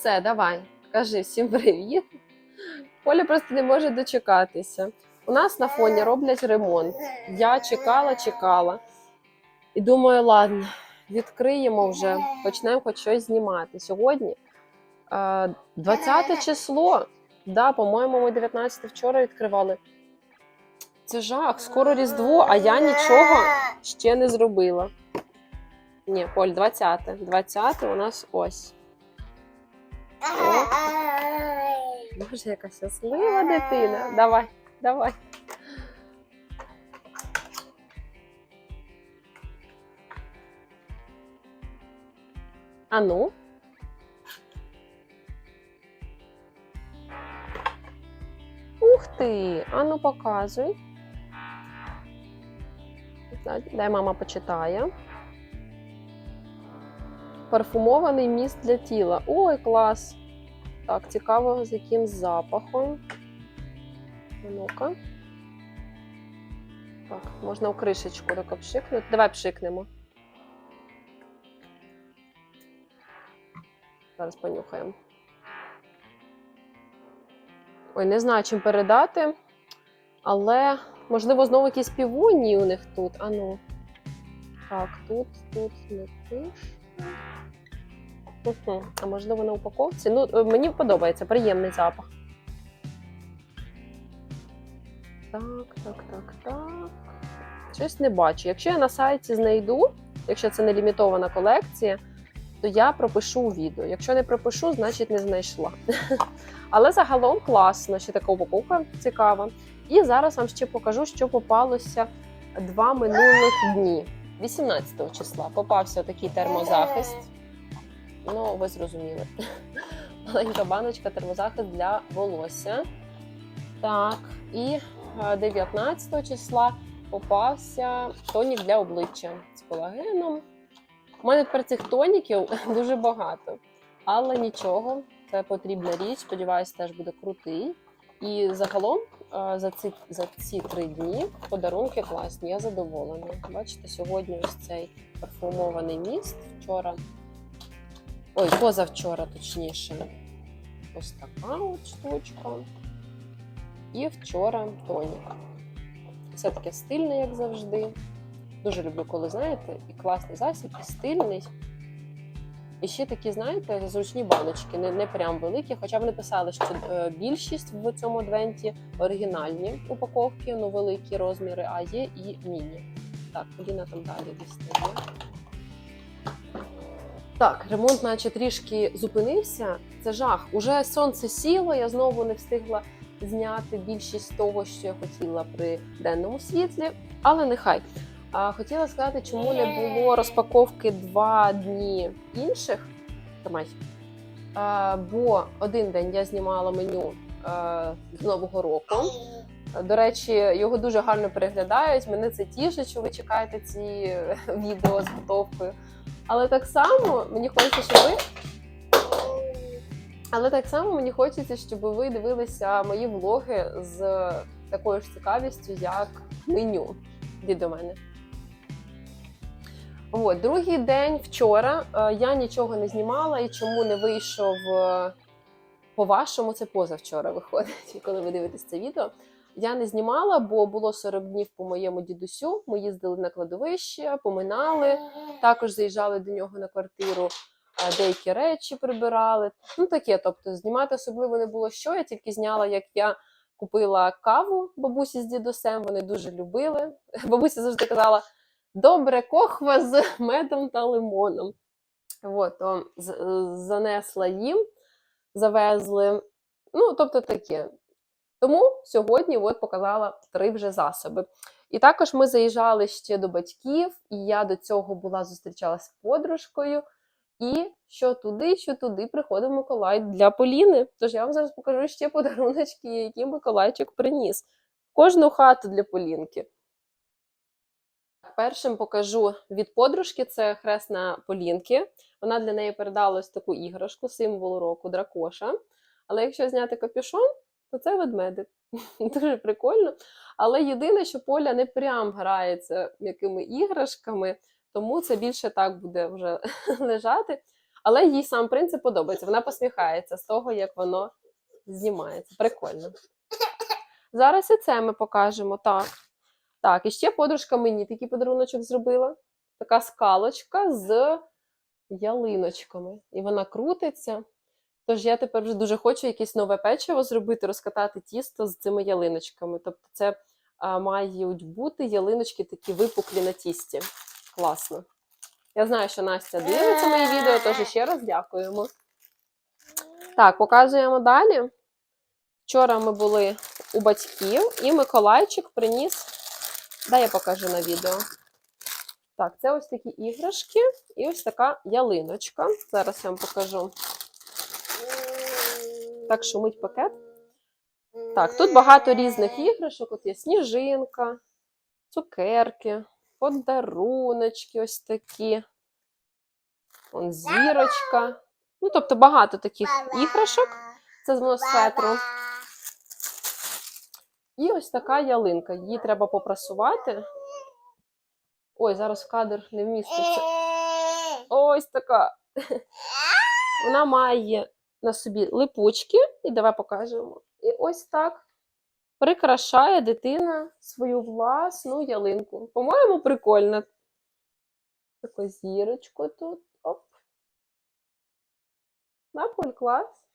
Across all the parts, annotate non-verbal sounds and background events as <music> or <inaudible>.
Все, давай, кажи всім привіт. Поля просто не може дочекатися. У нас на фоні роблять ремонт. Я чекала, чекала. І думаю, ладно, відкриємо вже, почнемо хоч щось знімати. Сьогодні е, 20 число. Да, по-моєму, ми 19 вчора відкривали. Це жах, скоро Різдво, а я нічого ще не зробила. Ні, Поль, 20. 20 у нас ось. Боже, яка щаслива дитина. Давай, давай. А ну. Ух ти! А ну показуй. Дай- Дай мама почитає. Парфумований міст для тіла. Ой, клас! Так, цікаво, з яким запахом. Ну-ка. Так, можна в кришечку тако пшикнути. Давай пшикнемо. Зараз понюхаємо. Ой, не знаю, чим передати, але можливо знову якісь півонії у них тут. А ну. Так, тут, тут не пише. Мгм. А можливо на упаковці. Ну, е, мені подобається, приємний запах. Так, так, так, так. Щось не бачу. Якщо я на сайті знайду, якщо це не лімітована колекція, то я пропишу відео. Якщо не пропишу, значить не знайшла. <laughs> Але загалом класно, ще така упаковка цікава. І зараз вам ще покажу, що попалося два минулих дні. 18 числа попався такий термозахист. Ну, ви зрозуміли. <laughs> Маленька баночка термозахист для волосся. Так, і е, 19 числа попався тонік для обличчя з колагеном. У мене тепер цих тоніків <laughs> дуже багато, але нічого, це потрібна річ. Сподіваюся, теж буде крутий. І загалом е, за ці, за ці три дні подарунки класні, я задоволена. Бачите, сьогодні ось цей парфумований міст. Вчора Ой, позавчора, точніше. Ось така от штучка. І вчора тонік. Все таке стильне, як завжди. Дуже люблю, коли, знаєте, і класний засіб, і стильний. І ще такі, знаєте, зручні баночки, не, не прям великі. Хоча вони писали, що е, більшість в цьому адвенті оригінальні упаковки, ну великі розміри, а є і міні. Так, Поліна там далі дістає. Так, ремонт, наче трішки зупинився. Це жах. Уже сонце сіло. Я знову не встигла зняти більшість того, що я хотіла при денному світлі, але нехай. Хотіла сказати, чому не було розпаковки два дні інших. Тримай. Бо один день я знімала меню а, з Нового року. До речі, його дуже гарно переглядають. Мене це тішить, що ви чекаєте ці е, <laughs> відео з готовкою. Але так само мені хочеться, щоб ви. Але так само мені хочеться, щоб ви дивилися мої влоги з такою ж цікавістю, як меню. До мене. От, другий день вчора е, я нічого не знімала і чому не вийшов е, по-вашому, це позавчора виходить, <laughs> коли ви дивитесь це відео. Я не знімала, бо було 40 днів по моєму дідусю. Ми їздили на кладовище, поминали. Також заїжджали до нього на квартиру, а, деякі речі прибирали. Ну таке, тобто знімати особливо не було що. Я тільки зняла, як я купила каву бабусі з дідусем. Вони дуже любили. <laughs> Бабуся завжди казала: добре, кохва з <laughs> медом та лимоном. От, то занесла їм, завезли. Ну, тобто таке. Тому сьогодні от показала три вже засоби. І також ми заїжджали ще до батьків, і я до цього була зустрічалася з подружкою. І що туди, що туди приходив Миколай для Поліни. Тож я вам зараз покажу ще подаруночки, які Миколайчик приніс. Кожну хату для Полінки. Першим покажу від подружки це хресна Полінки. Вона для неї передала ось таку іграшку, символ року дракоша. Але якщо зняти капюшон, то це ведмедик. <laughs> Дуже прикольно. Але єдине, що Поля не прям грається м'якими іграшками, тому це більше так буде вже <laughs> лежати. Але їй сам принцип подобається. Вона посміхається з того, як воно знімається. Прикольно. Зараз і це ми покажемо. Так. Так, і ще подружка мені такий подаруночок зробила. Така скалочка з ялиночками. І вона крутиться. Тож я тепер вже дуже хочу якесь нове печиво зробити, розкатати тісто з цими ялиночками. Тобто, це а, мають бути ялиночки такі випуклі на тісті. Класно. Я знаю, що Настя дивиться мої відео, тож ще раз дякуємо. Так, показуємо далі. Вчора ми були у батьків, і Миколайчик приніс. Дай я покажу на відео. Так, це ось такі іграшки і ось така ялиночка. Зараз я вам покажу. Так, шумить пакет. Так, тут багато різних іграшок. От є сніжинка, цукерки, подаруночки ось такі. Вон зірочка. Ну, тобто багато таких іграшок. Це з моносфетру. І ось така ялинка. Її треба попрасувати. Ой, зараз в кадр не вміститься. Ось така. <laughs> Вона має на собі липучки, і давай покажемо. І ось так прикрашає дитина свою власну ялинку. По-моєму, прикольно. Таку зірочку тут. Оп. Наполь клас.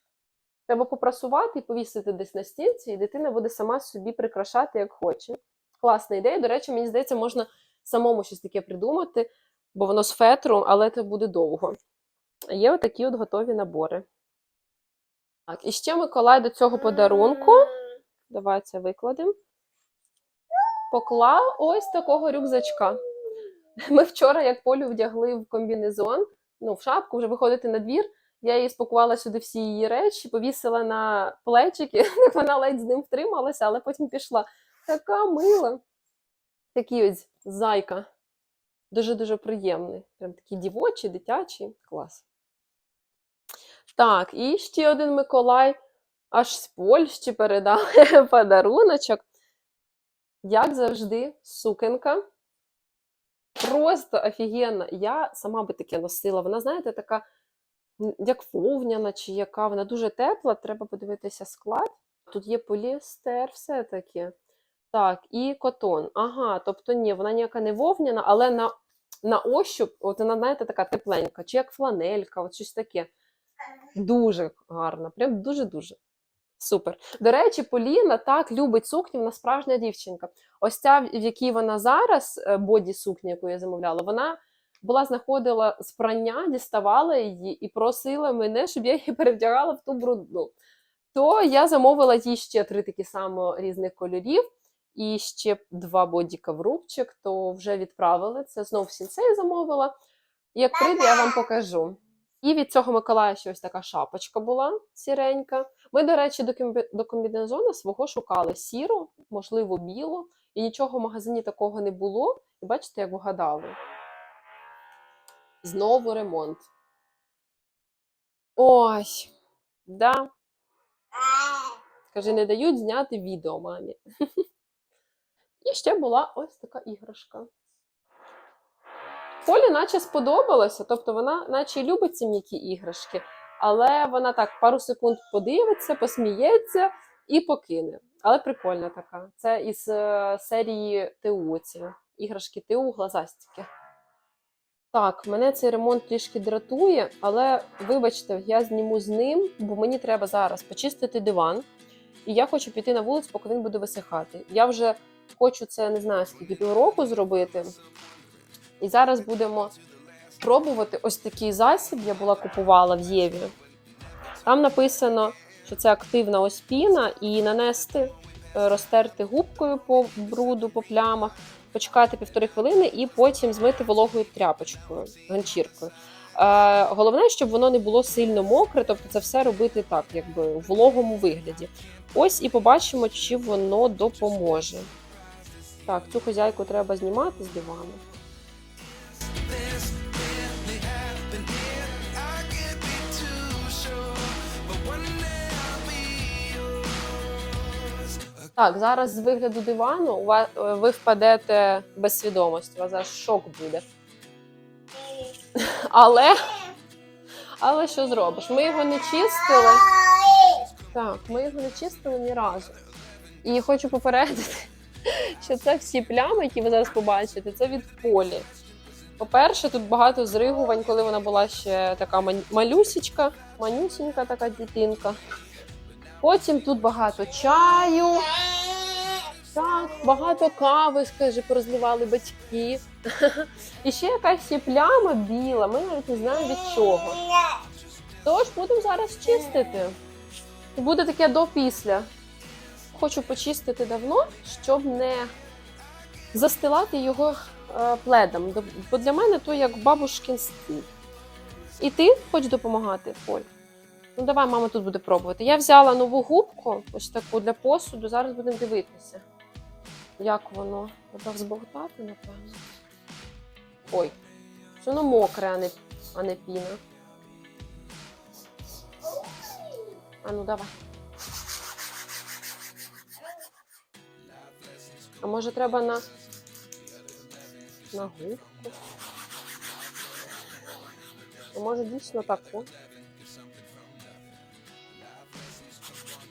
Треба попрасувати і повісити десь на стінці, і дитина буде сама собі прикрашати, як хоче. Класна ідея. До речі, мені здається, можна самому щось таке придумати, бо воно з фетру, але це буде довго. Є отакі от готові набори. Так, і ще Миколай до цього подарунку. Давай це викладемо. Поклав ось такого рюкзачка. Ми вчора, як Полю вдягли в комбінезон, ну, в шапку, вже виходити на двір. Я її спакувала сюди всі її речі, повісила на плечики. <laughs> Вона ледь з ним втрималася, але потім пішла. Така мила. Такий ось зайка. Дуже-дуже приємний. Прям такий дівочий, дитячий. Клас. Так, і ще один Миколай аж з Польщі передав <laughs> подаруночок. Як завжди, сукенка. Просто офігенна. Я сама би таке носила. Вона, знаєте, така, як вовняна чи яка. Вона дуже тепла, треба подивитися склад. Тут є поліестер, все-таки. Так, і котон. Ага, тобто ні, вона ніяка не вовняна, але на, на ощуп, от вона, знаєте, така тепленька, чи як фланелька, от щось таке. Дуже гарна, прям дуже-дуже. Супер. До речі, Поліна так любить сукні, вона справжня дівчинка. Ось ця, в якій вона зараз, е, боді сукня, яку я замовляла, вона була знаходила з діставала її і просила мене, щоб я її перевдягала в ту брудну. То я замовила їй ще три такі само різних кольорів, і ще два бодіка в рубчик, то вже відправили. Це знов в сінцей замовила. Як прийде, я вам покажу. І від цього Миколая ще ось така шапочка була сіренька. Ми, до речі, до, комбі... до комбінезону свого шукали сіру, можливо, білу, і нічого в магазині такого не було. І бачите, як вгадали. Знову ремонт. Ой, да. Каже, не дають зняти відео мамі. І ще була ось така іграшка. Полі наче сподобалося, тобто вона наче любить ці м'які іграшки, але вона так пару секунд подивиться, посміється і покине. Але прикольна така. Це із е, серії ТУ іграшки ТУ глазастики. Так, мене цей ремонт трішки дратує, але вибачте, я зніму з ним, бо мені треба зараз почистити диван. І я хочу піти на вулицю, поки він буде висихати. Я вже хочу це не знаю скільки півроку зробити. І зараз будемо пробувати ось такий засіб. Я була купувала в Єві. Там написано, що це активна оспіна, і нанести, е, розтерти губкою по бруду, по плямах, почекати півтори хвилини і потім змити вологою тряпочкою, ганчіркою. Е, головне, щоб воно не було сильно мокре, тобто це все робити так, якби у вологому вигляді. Ось і побачимо, чи воно допоможе. Так, цю хозяйку треба знімати з дивану. Так, зараз з вигляду дивану е, ви впадете без свідомості, у вас зараз шок буде. <laughs> Але, Але що зробиш? Ми його не чистили. Так, ми його не чистили ні разу. І хочу попередити, <laughs> що це всі плями, які ви зараз побачите, це від полі. По-перше, тут багато зригувань, коли вона була ще така малюсічка, манюсінька така дитинка. Потім тут багато чаю. Так, багато кави, скажи, порозливали батьки. І ще якась є пляма біла, ми навіть не знаємо від чого. Тож будемо зараз чистити. Буде таке до-після. Хочу почистити давно, щоб не застилати його е, пледом. Бо для мене то як бабушкин стіль. І ти хочеш допомагати, Поль? Ну давай, мама тут буде пробувати. Я взяла нову губку, ось таку для посуду. Зараз будемо дивитися, як воно. Треба збовтати, напевно. Ой, що воно мокре, а не, а не піна. А ну давай. А може треба на, на губку? А може дійсно таку?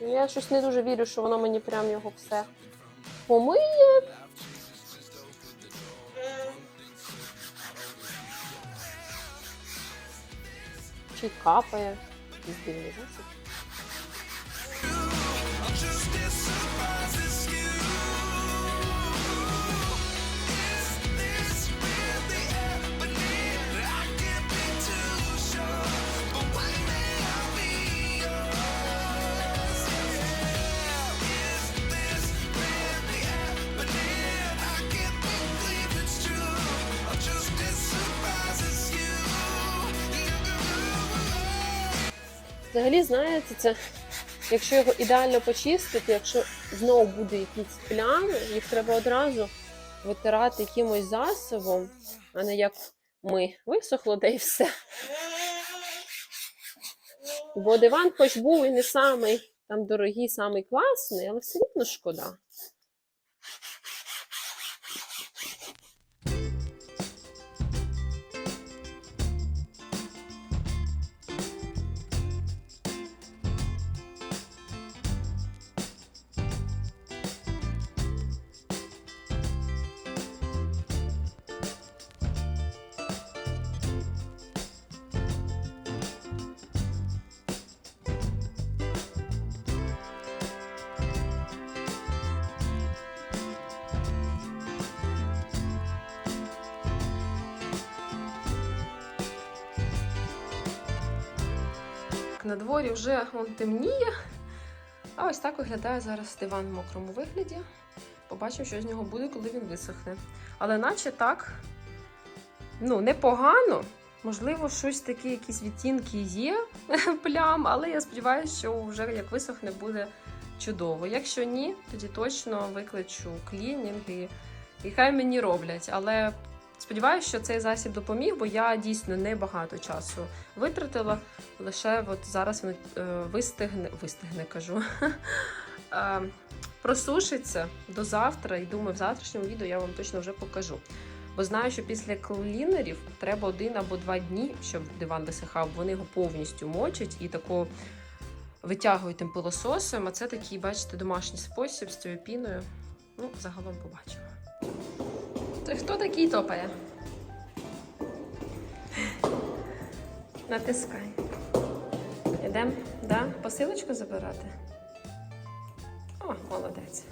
Я щось не дуже вірю, що воно мені прям його все помиє. Чи капає. Здивний засіб. Взагалі, знаєте, це якщо його ідеально почистити, якщо знову буде якісь плями, їх треба одразу витирати якимось засобом, а не як ми. Висохло, де і все. Бо диван хоч був і не самий там дорогий, самий класний, але все рівно шкода. На дворі вже он темніє. А ось так виглядає зараз диван в мокрому вигляді. Побачимо, що з нього буде, коли він висохне. Але наче так, ну, непогано. Можливо, щось таке, якісь відтінки є <laughs> плям, але я сподіваюся, що вже як висохне, буде чудово. Якщо ні, тоді точно викличу клінінг і, і хай мені роблять. Але сподіваюся, що цей засіб допоміг, бо я дійсно небагато часу витратила. Лише от зараз він е, вистигне, вистигне, кажу. <laughs> е, просушиться до завтра, і думаю, в завтрашньому відео я вам точно вже покажу. Бо знаю, що після клінерів треба один або два дні, щоб диван висихав. Вони його повністю мочать і тако витягують тим пилососом. А це такий, бачите, домашній спосіб з цією піною. Ну, загалом побачимо. Хто такий топає? Натискай. Ідемо, да? посилочку забирати? О, молодець.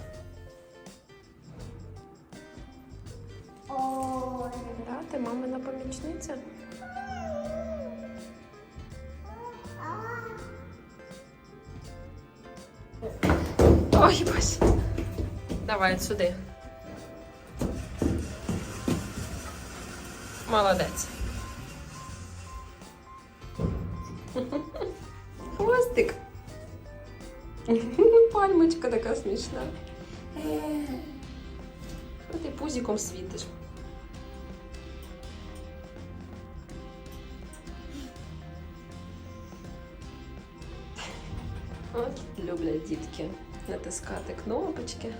Да, ти мамина помічниця. Ой, боже. Давай сюди. Молодець. Хвостик. Пальмочка така смішна. Що ти пузиком світиш? От люблять дітки натискати кнопочки.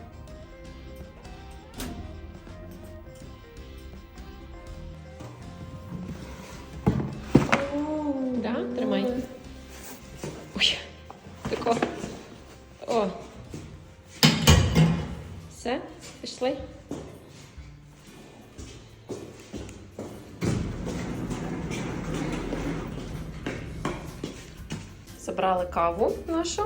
Каву нашу.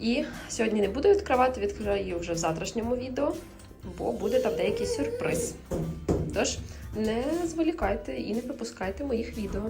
І сьогодні не буду відкривати, відкрию вже в завтрашньому відео, бо буде там деякий сюрприз. Тож, не зволікайте і не пропускайте моїх відео.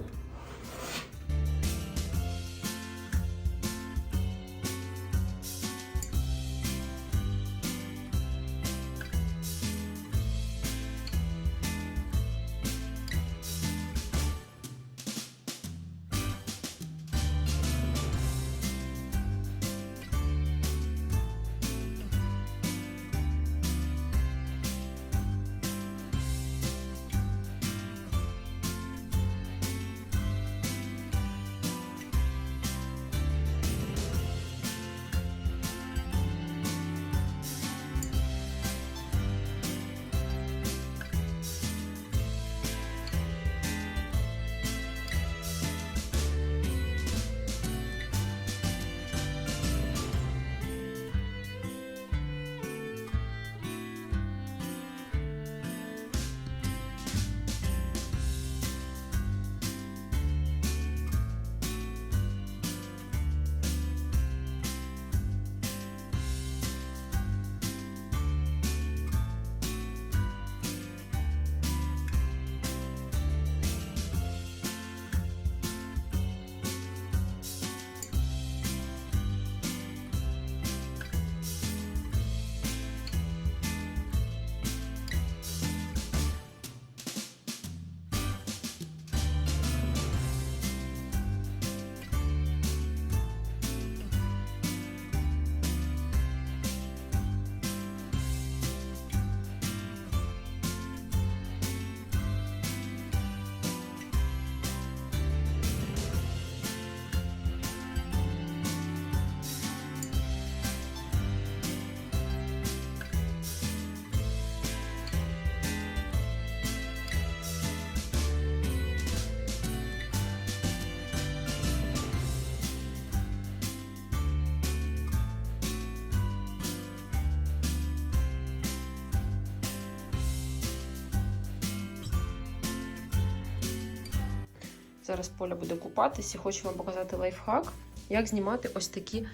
Зараз Поля буде купатись і хочу вам показати лайфхак, як знімати ось такі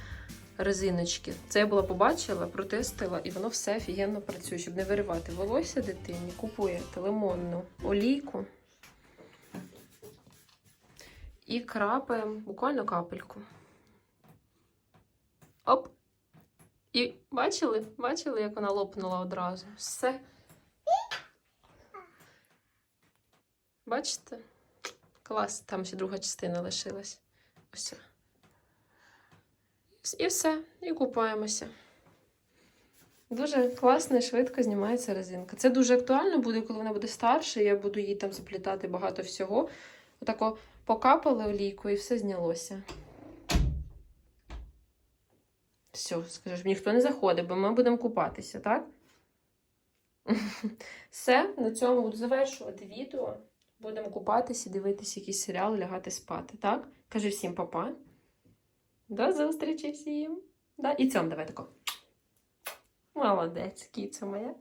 резиночки. Це я була побачила, протестила, і воно все офігенно працює. Щоб не виривати волосся дитині, купуєте лимонну олійку і крапаємо буквально капельку. Оп! І бачили? Бачили, як вона лопнула одразу? Все. Бачите? Клас, там ще друга частина лишилась. Ось. І все, і купаємося. Дуже класно і швидко знімається резинка. Це дуже актуально буде, коли вона буде старша, я буду їй там заплітати багато всього. Отако покапали олійку і все знялося. Все, скажеш, ніхто не заходить, бо ми будемо купатися, так? <laughs> Все, на цьому буду завершувати відео. Будемо купатися, дивитися якийсь серіал, лягати спати, так? Кажи всім папа. До зустрічі всім. Да? І цьому давай тако. Молодець, кіця моя.